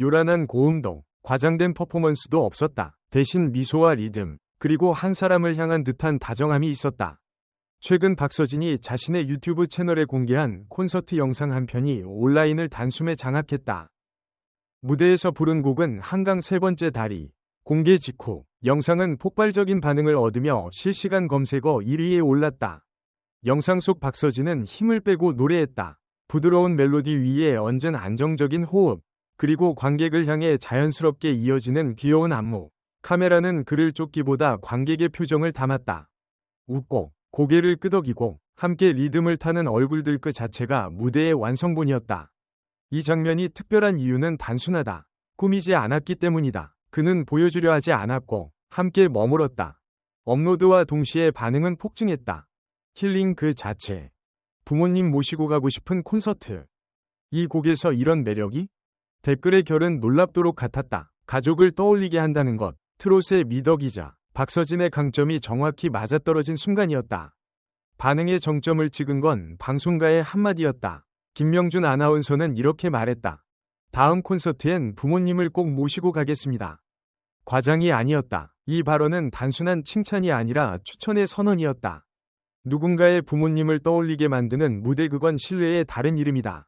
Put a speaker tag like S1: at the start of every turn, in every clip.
S1: 요란한 고음도, 과장된 퍼포먼스도 없었다. 대신 미소와 리듬, 그리고 한 사람을 향한 듯한 다정함이 있었다. 최근 박서진이 자신의 유튜브 채널에 공개한 콘서트 영상 한 편이 온라인을 단숨에 장악했다. 무대에서 부른 곡은 한강 세 번째 다리. 공개 직후 영상은 폭발적인 반응을 얻으며 실시간 검색어 1위에 올랐다. 영상 속 박서진은 힘을 빼고 노래했다. 부드러운 멜로디 위에 얹은 안정적인 호흡, 그리고 관객을 향해 자연스럽게 이어지는 귀여운 안무. 카메라는 그를 쫓기보다 관객의 표정을 담았다. 웃고 고개를 끄덕이고 함께 리듬을 타는 얼굴들 그 자체가 무대의 완성본이었다. 이 장면이 특별한 이유는 단순하다. 꾸미지 않았기 때문이다. 그는 보여주려 하지 않았고 함께 머물었다. 업로드와 동시에 반응은 폭증했다. 힐링 그 자체. 부모님 모시고 가고 싶은 콘서트. 이 곡에서 이런 매력이? 댓글의 결은 놀랍도록 같았다. 가족을 떠올리게 한다는 것. 트롯의 미덕이자 박서진의 강점이 정확히 맞아떨어진 순간이었다. 반응의 정점을 찍은 건 방송가의 한마디였다. 김명준 아나운서는 이렇게 말했다. 다음 콘서트엔 부모님을 꼭 모시고 가겠습니다. 과장이 아니었다. 이 발언은 단순한 칭찬이 아니라 추천의 선언이었다. 누군가의 부모님을 떠올리게 만드는 무대 그건 신뢰의 다른 이름이다.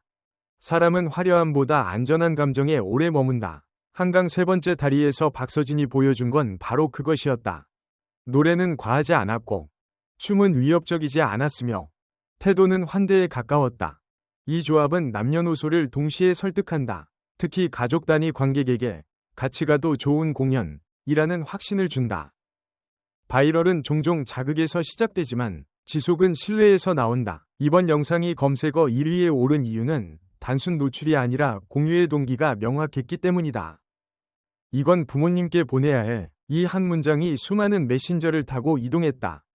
S1: 사람은 화려함보다 안전한 감정에 오래 머문다. 한강 세 번째 다리에서 박서진이 보여준 건 바로 그것이었다. 노래는 과하지 않았고, 춤은 위협적이지 않았으며, 태도는 환대에 가까웠다. 이 조합은 남녀노소를 동시에 설득한다. 특히 가족 단위 관객에게 같이 가도 좋은 공연이라는 확신을 준다. 바이럴은 종종 자극에서 시작되지만 지속은 신뢰에서 나온다. 이번 영상이 검색어 1위에 오른 이유는 단순 노출이 아니라 공유의 동기가 명확했기 때문이다. 이건 부모님께 보내야 해. 이 한 문장이 수많은 메신저를 타고 이동했다.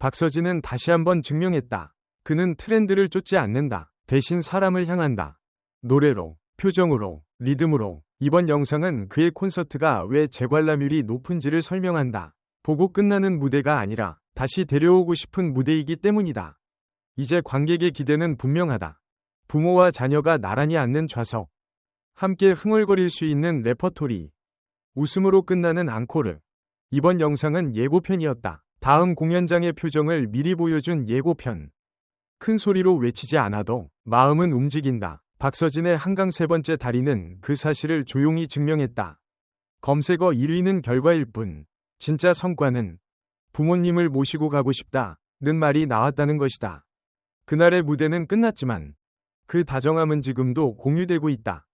S1: 박서진은 다시 한번 증명했다. 그는 트렌드를 쫓지 않는다. 대신 사람을 향한다. 노래로, 표정으로, 리듬으로. 이번 영상은 그의 콘서트가 왜 재관람률이 높은지를 설명한다. 보고 끝나는 무대가 아니라 다시 데려오고 싶은 무대이기 때문이다. 이제 관객의 기대는 분명하다. 부모와 자녀가 나란히 앉는 좌석. 함께 흥얼거릴 수 있는 레퍼토리. 웃음으로 끝나는 앙코르. 이번 영상은 예고편이었다. 다음 공연장의 표정을 미리 보여준 예고편. 큰 소리로 외치지 않아도 마음은 움직인다. 박서진의 한강 세 번째 다리는 그 사실을 조용히 증명했다. 검색어 1위는 결과일 뿐. 진짜 성과는 부모님을 모시고 가고 싶다는 말이 나왔다는 것이다. 그날의 무대는 끝났지만 그 다정함은 지금도 공유되고 있다.